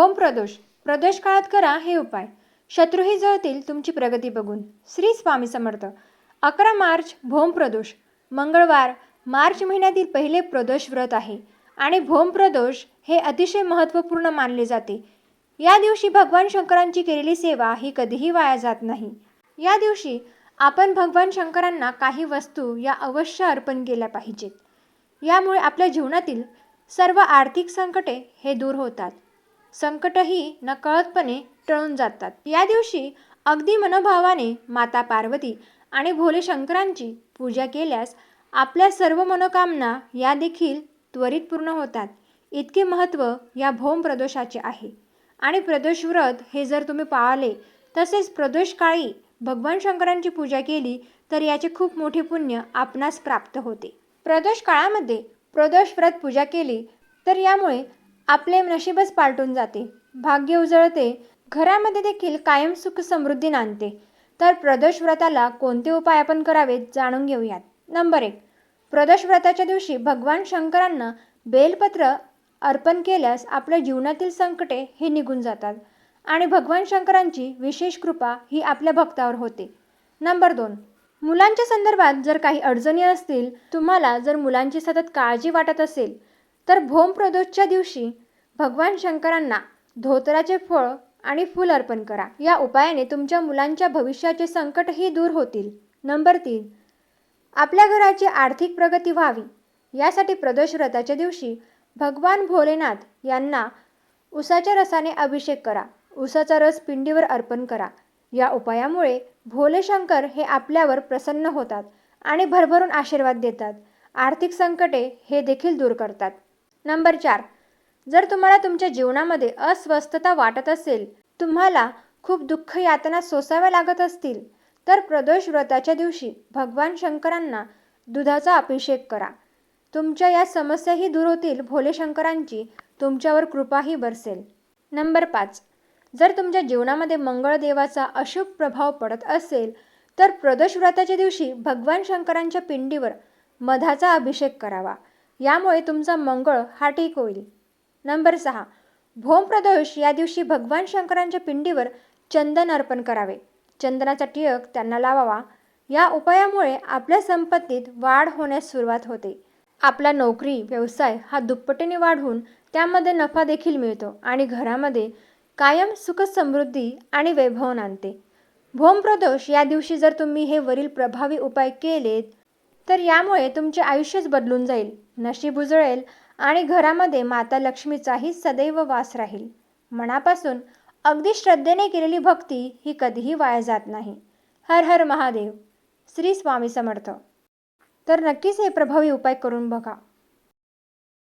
Home प्रदोष. प्रदोष काळात करा हे उपाय. शत्रूही जळतील तुमची प्रगती बघून. श्री स्वामी समर्थ. अकरा मार्च भोम प्रदोष. मंगळवार मार्च महिन्यातील पहिले प्रदोष व्रत आहे आणि भोम प्रदोष हे अतिशय महत्त्वपूर्ण मानले जाते. या दिवशी भगवान शंकरांची केलेली सेवा ही कधीही वाया जात नाही. या दिवशी आपण भगवान शंकरांना काही वस्तू या अवश्य अर्पण केल्या पाहिजेत. यामुळे आपल्या जीवनातील सर्व आर्थिक संकटे हे दूर होतात. संकटही नकळतपणे टळून जातात. या दिवशी अगदी मनोभावाने माता पार्वती आणि भोले शंकरांची पूजा केल्यास आपल्या सर्व मनोकामना या देखील त्वरित पूर्ण होतात. इतके महत्त्व या भोम प्रदोषाचे आहे. आणि प्रदोष व्रत हे जर तुम्ही पाळले तसेच प्रदोष काळी भगवान शंकरांची पूजा केली तर याचे खूप मोठे पुण्य आपणास प्राप्त होते. प्रदोष काळामध्ये प्रदोष व्रत पूजा केली तर यामुळे आपले नशीबच पालटून जाते. भाग्य उजळते. घरामध्ये देखील कायम सुख समृद्धी नांदते. तर प्रदोष व्रताला कोणते उपाय आपण करावेत जाणून घेऊयात. नंबर एक. प्रदोष व्रताच्या दिवशी भगवान शंकरांना बेलपत्र अर्पण केल्यास आपल्या जीवनातील संकटे हे निघून जातात आणि भगवान शंकरांची विशेष कृपा ही आपल्या भक्तावर होते. नंबर दोन. मुलांच्या संदर्भात जर काही अडचणी असतील तुम्हाला जर मुलांची सतत काळजी वाटत असेल तर भोम प्रदोषच्या दिवशी भगवान शंकरांना धोतराचे फळ आणि फूल अर्पण करा. या उपायाने तुमच्या मुलांच्या भविष्याचे संकटही दूर होतील. नंबर तीन. आपल्या घराची आर्थिक प्रगती व्हावी. यासाठी प्रदोष व्रताच्या दिवशी भगवान भोलेनाथ यांना उसाच्या रसाने अभिषेक करा. उसाचा रस पिंडीवर अर्पण करा. या उपायामुळे भोले शंकर हे आपल्यावर प्रसन्न होतात आणि भरभरून आशीर्वाद देतात. आर्थिक संकटे हे देखील दूर करतात. नंबर चार. जर तुम्हाला तुमच्या जीवनामध्ये अस्वस्थता वाटत असेल तुम्हाला खूप दुःख यातना सोसाव्या लागत असतील तर प्रदोष व्रताच्या दिवशी भगवान शंकरांना दुधाचा अभिषेक करा. तुमच्या या समस्याही दूर होतील भोले शंकरांची तुमच्यावर कृपाही बरसेल. नंबर पाच. जर तुमच्या जीवनामध्ये मंगळदेवाचा अशुभ प्रभाव पडत असेल तर प्रदोष व्रताच्या दिवशी भगवान शंकरांच्या पिंडीवर मधाचा अभिषेक करावा. यामुळे तुमचा मंगळ हा ठीक होईल. नंबर सहा. भोमप्रदोष या दिवशी भगवान शंकरांच्या पिंडीवर चंदन अर्पण करावे. चंदनाचा टिळक त्यांना लावावा. या उपायामुळे आपल्या संपत्तीत वाढ होण्यास सुरुवात होते. आपला नोकरी व्यवसाय हा दुप्पटीने वाढून त्यामध्ये नफा देखील मिळतो आणि घरामध्ये कायम सुख समृद्धी आणि वैभव आणते भोमप्रदोष या दिवशी जर तुम्ही हे वरील प्रभावी उपाय केलेत तर यामुळे तुमचे आयुष्यच बदलून जाईल. नशीब उजळेल आणि घरामध्ये माता लक्ष्मीचाही सदैव वास राहील. मनापासून अगदी श्रद्धेने केलेली भक्ती ही कधीही वाया जात नाही. हर हर महादेव. श्री स्वामी समर्थ. तर नक्कीच हे प्रभावी उपाय करून बघा.